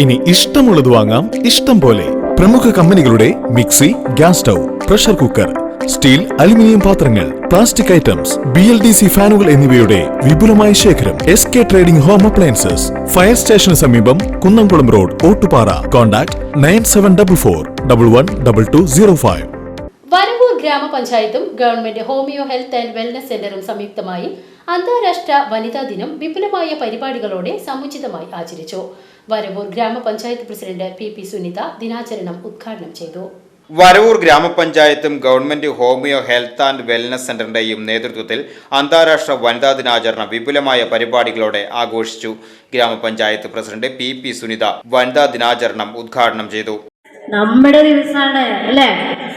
ഇനി ഇഷ്ടമുള്ളത് വാങ്ങാം. ഇഷ്ടം പോലെ പ്രമുഖ കമ്പനികളുടെ mixie gas stove pressure cooker steel aluminium പാത്രങ്ങൾ plastic items B L D C ഫാനുകൾ എന്നിവയുടെ വിപുലമായ ശേഖരം S K trading home appliances fire സ്റ്റേഷന് സമീപം Kunnamkulam road Ottupara. Contact nine seven double four double one double two zero five. Varavoor ഗ്രാമപഞ്ചായത്തും government homeo health and wellness സെന്ററും സംയുക്തമായി അന്താരാഷ്ട്ര വനിതാ ദിനം വിപുലമായ പരിപാടികളോടെ സമുചിതമായി ആചരിച്ചു. വരവൂർ ഗ്രാമപഞ്ചായത്ത് പ്രസിഡന്റ് പി പി സുനിത ദിനാചരണം ഉദ്ഘാടനം ചെയ്തു. Varavoor ഗ്രാമപഞ്ചായത്തും government homeo health and wellness സെന്ററിന്റെയും നേതൃത്വത്തിൽ അന്താരാഷ്ട്ര വനിതാ ദിനാചരണം വിപുലമായ പരിപാടികളോടെ ആഘോഷിച്ചു. ഗ്രാമപഞ്ചായത്ത് പ്രസിഡന്റ് പി പി സുനിത വനിതാ ദിനാചരണം ഉദ്ഘാടനം ചെയ്തു. നമ്മുടെ ദിവസമാണ് അല്ലേ?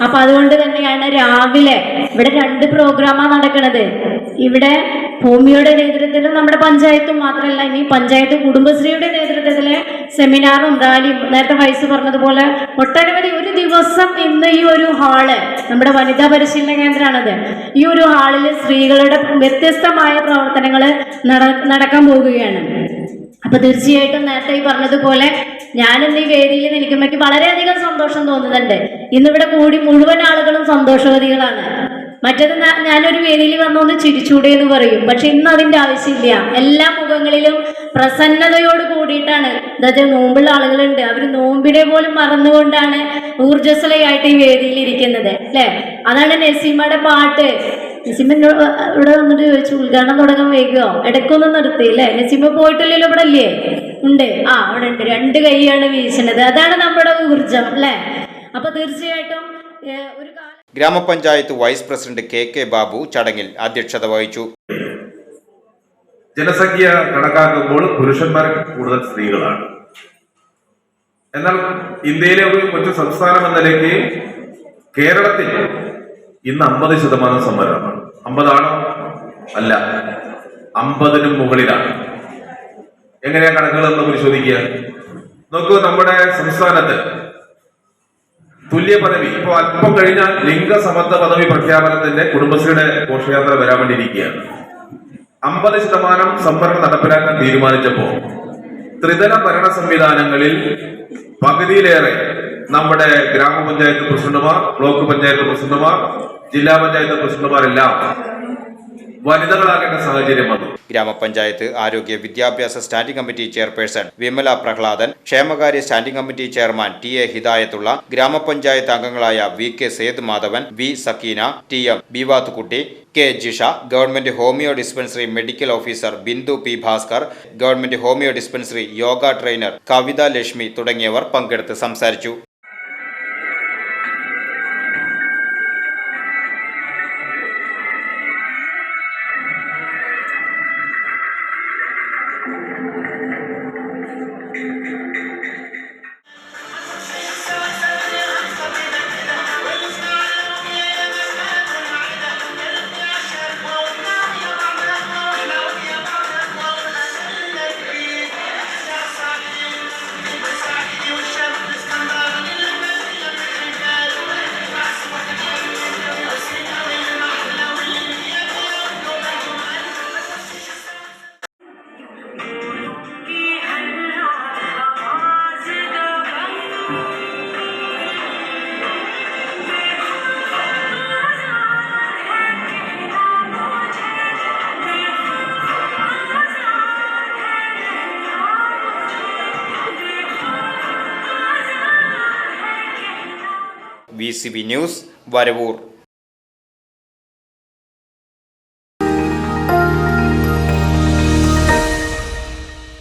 അപ്പൊ അതുകൊണ്ട് തന്നെയാണ് രാവിലെ ഇവിടെ രണ്ട് പ്രോഗ്രാമാണ് നടക്കുന്നത് ഇവിടെ ഭൂമിയുടെ നേതൃത്വത്തിലും നമ്മുടെ പഞ്ചായത്തും മാത്രമല്ല ഇനി പഞ്ചായത്ത് കുടുംബശ്രീയുടെ നേതൃത്വത്തിലെ സെമിനാറും റാലിയും നേരത്തെ വയസ്സ് പറഞ്ഞതുപോലെ ഒട്ടനവധി ഒരു ദിവസം ഇന്ന് ഈ ഒരു ഹാൾ നമ്മുടെ വനിതാ പരിശീലന കേന്ദ്രമാണത്. ഈ ഒരു ഹാളിൽ സ്ത്രീകളുടെ വ്യത്യസ്തമായ പ്രവർത്തനങ്ങൾ നടക്കാൻ പോകുകയാണ്. അപ്പൊ തീർച്ചയായിട്ടും നേരത്തെ ഈ പറഞ്ഞതുപോലെ ഞാൻ ഈ വേദിയിൽ നിൽക്കുമ്പോൾ എനിക്ക് വളരെയധികം സന്തോഷം തോന്നുന്നുണ്ട്. ഇന്നിവിടെ കൂടി മുഴുവൻ ആളുകളും സന്തോഷവതികളാണ്. മറ്റത് ഞാനൊരു വേദിയിൽ വന്നൊന്ന് ചിരിച്ചൂടെ എന്ന് പറയും. പക്ഷെ ഇന്ന് അതിന്റെ ആവശ്യമില്ല. എല്ലാ മുഖങ്ങളിലും പ്രസന്നതയോട് കൂടിയിട്ടാണ്. അതായത് നോമ്പുള്ള ആളുകളുണ്ട്. അവർ നോമ്പിനെ പോലും മറന്നുകൊണ്ടാണ് ഊർജസ്വലയായിട്ട് ഈ വേദിയിൽ ഇരിക്കുന്നത്. അല്ലെ? അതാണ് നസീമയുടെ പാട്ട്. നസീമ ഇവിടെ വന്നിട്ട് ചോദിച്ചു ഉദ്ഘാടനം തുടങ്ങാൻ വൈകുമോ ഇടയ്ക്കൊന്നും നിർത്തി അല്ലേ? നസീമ പോയിട്ടില്ലല്ലോ ഇവിടെ അല്ലേ? ഉണ്ട്. ആ അവിടെ ഉണ്ട്. രണ്ട് കൈയാണ് വീശുന്നത്. അതാണ് നമ്മുടെ ഊർജം അല്ലേ? അപ്പൊ തീർച്ചയായിട്ടും ഒരു ഗ്രാമപഞ്ചായത്ത് vice president K K Babu ചടങ്ങിൽ അധ്യക്ഷത വഹിച്ചു. ജനസംഖ്യ കണക്കാക്കുമ്പോൾ പുരുഷന്മാർ കൂടുതൽ സ്ത്രീകളാണ്. എന്നാൽ ഇന്ത്യയിലെ ഒരു കൊച്ചു സംസ്ഥാനം എന്ന നിലയ്ക്ക് കേരളത്തിൽ ഇന്ന് അമ്പത് ശതമാനം സംവരണമാണ്. അമ്പതാണോ? അല്ല. അമ്പതിനും മുകളിലാണ്. എങ്ങനെയാ കണക്കുകൾ എന്ന് പരിശോധിക്കുക? നോക്കൂ നമ്മുടെ സംസ്ഥാനത്ത് തുല്യ പദവി ഇപ്പൊ അല്പം കഴിഞ്ഞാൽ ലിംഗസമത്വ പദവി പ്രഖ്യാപനത്തിന്റെ കുടുംബശ്രീയുടെ ഘോഷയാത്ര വരാൻ വേണ്ടിയിരിക്കുകയാണ്. അമ്പത് ശതമാനം സംവരണം നടപ്പിലാക്കാൻ തീരുമാനിച്ചപ്പോ ത്രിതല ഭരണ സംവിധാനങ്ങളിൽ പകുതിയിലേറെ നമ്മുടെ ഗ്രാമപഞ്ചായത്ത് പ്രസിഡന്റുമാർ ബ്ലോക്ക് പഞ്ചായത്ത് പ്രസിഡന്റുമാർ ജില്ലാ പഞ്ചായത്ത് പ്രസിഡന്റുമാരെല്ലാം വനിതകളാകേണ്ട സാഹചര്യം വന്നു. ഗ്രാമപഞ്ചായത്ത് ആരോഗ്യ വിദ്യാഭ്യാസ standing committee chairperson Vimala Prahladan ക്ഷേമകാര്യ standing committee chairman T A Hidayathulla ഗ്രാമപഞ്ചായത്ത് അംഗങ്ങളായ V K Seth Madhavan V Sakkeena T M Beevathukutty K Jisha government homeo dispensary medical officer Bindu P Bhaskar government homeo dispensary yoga trainer Kavitha Lakshmi തുടങ്ങിയവർ പങ്കെടുത്ത് സംസാരിച്ചു. V news Varavoor